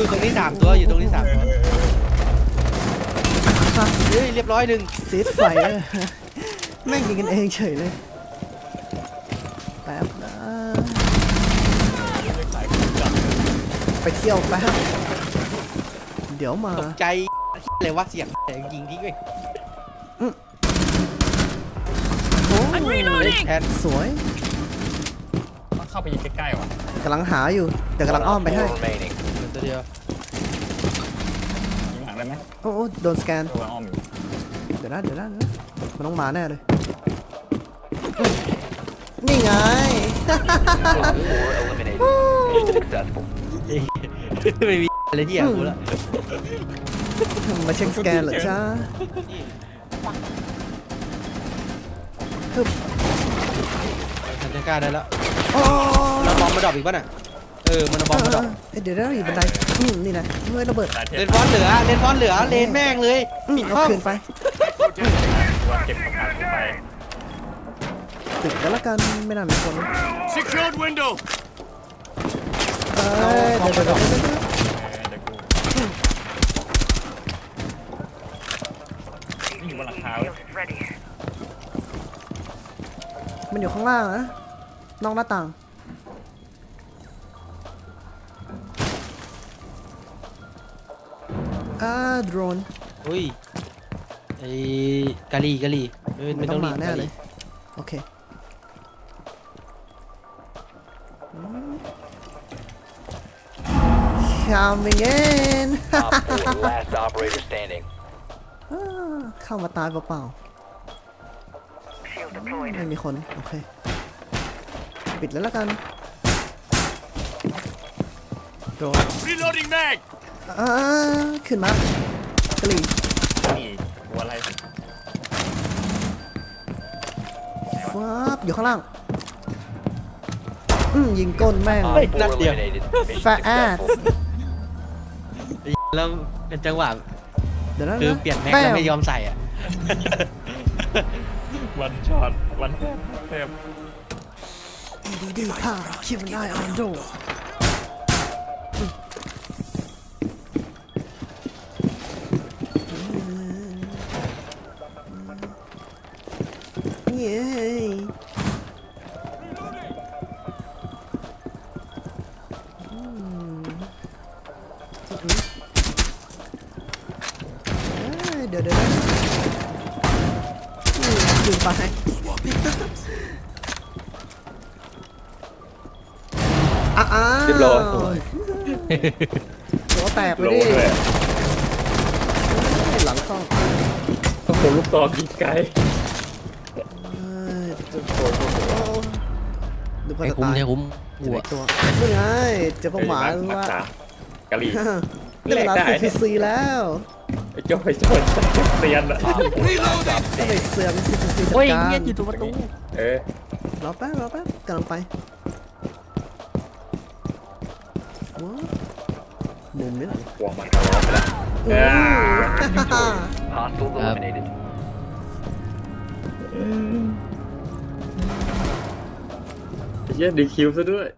อยู่ตรงนี้สามตัวอยู่ตรงนี้สามตัวเฮ้ยเรียบร้อยหนึ่งซีดไฟเออแม่งยิงกันเองเฉยเลย แป๊บนะไปเที่ยวแป๊บ เดี๋ยวมาตกใจอะไรวะเสียงแต่ยิงทิ้งไปโอ้แทนสวยต้องเข้าไปยิงใกล้ๆว่ะกำลังหาอยู่ แต่กำลังอ้อมไปให้ remaining. ตัวเดียวยิงหลังได้ไหมโอ้โอ้โดนสแกน ตัวอ้อมอยู่เดี๋ยวนะเดี๋ยวนะเดี๋ยวนะมันต้องมาแน่เลย นี่ไง Four eliminated. Mission successful. ไม่มีอะไรที่อยากกูแล้วมาเช็คสแกนเหรอจ้าฮึบทำจังกล้าได้แล้วโอ้เราบอมมาดรอปอีกป่ะน่ะเออมันเอาบอมมาดรอปเอ้ยเดี๋ยวนะอยู่บันไดอืมนี่นะเมื่อระเบิดตายเทเลปนฟอนเหลือเลนฟอนเหลือเลนแม่งเลยอืมปิดเอาห้องคืนไปตัวเก็บกระเป๋าไปปิดแล้วละกันไม่น่ามีคน Secured window. เอ้ยเดี๋ยวเดี๋ยวเดี๋ยวเดี๋ยวเออเดี๋ยวกูนี่อยู่บนหลังคาเว้ย มันอยู่ข้างล่างนะนอกหน้าต่าง อ่าโดรน อุ้ยไอ้กะลีกะลีเออไม่ไม่ต้ต้อองงมารีบแน่กะเลลียโอเคคามิงเอ็น Op 4, last operator standing. เข้ามาตายเปล่าๆไม่มีคน โอเค ปิดแล้วละกันโดน Reloading mag. อ่าขึ้นมากรีนี่หัวอะไรฟ้าบอยู่ข้างล่างอืมยิงก้นแม่ง Op 4 Not yet. eliminated. Mission Fat ass. successful. แล้วเป็นจังหวะเดี๋ยวนะคือนะเปลี่ยนแม็กแป้แล้วงไม่ยอมใส่อะ วันช็อตวันแทบแทบ ดีดีค่ะชิมได้ออนโด เดี๋ยวเดี๋ยวนะอืมคืนไปอ้าวเรียบร้อย หัวแตกไปโลดิด้วยหลังต้องต้องโดนลูกตองยิงไกลเอ้ยจะดูว่าไอ้จะคุ้มตายเนี่ยคุ้มจะหัวได้ตัวนี่ไงเจะเป้าหมายเอ้ยว่ากษากะหรี่ ได้เวลาแลกได้ CPC แล้ว ไอ้โจ้ไอ้โจ้เตียนอะ Op 4, last stop ก็ไป standing. เสือก CPC จัดโอ้ยการเงียอยู่ตรงประตูเออรอแป๊บรอแป๊บกำลังไปว้าวมุมนี้แหละห่วงมันทะเลาะไปแล้วอือ่าม Hostiles eliminated. ไอ้เหี้ยดีคิวซะด้วย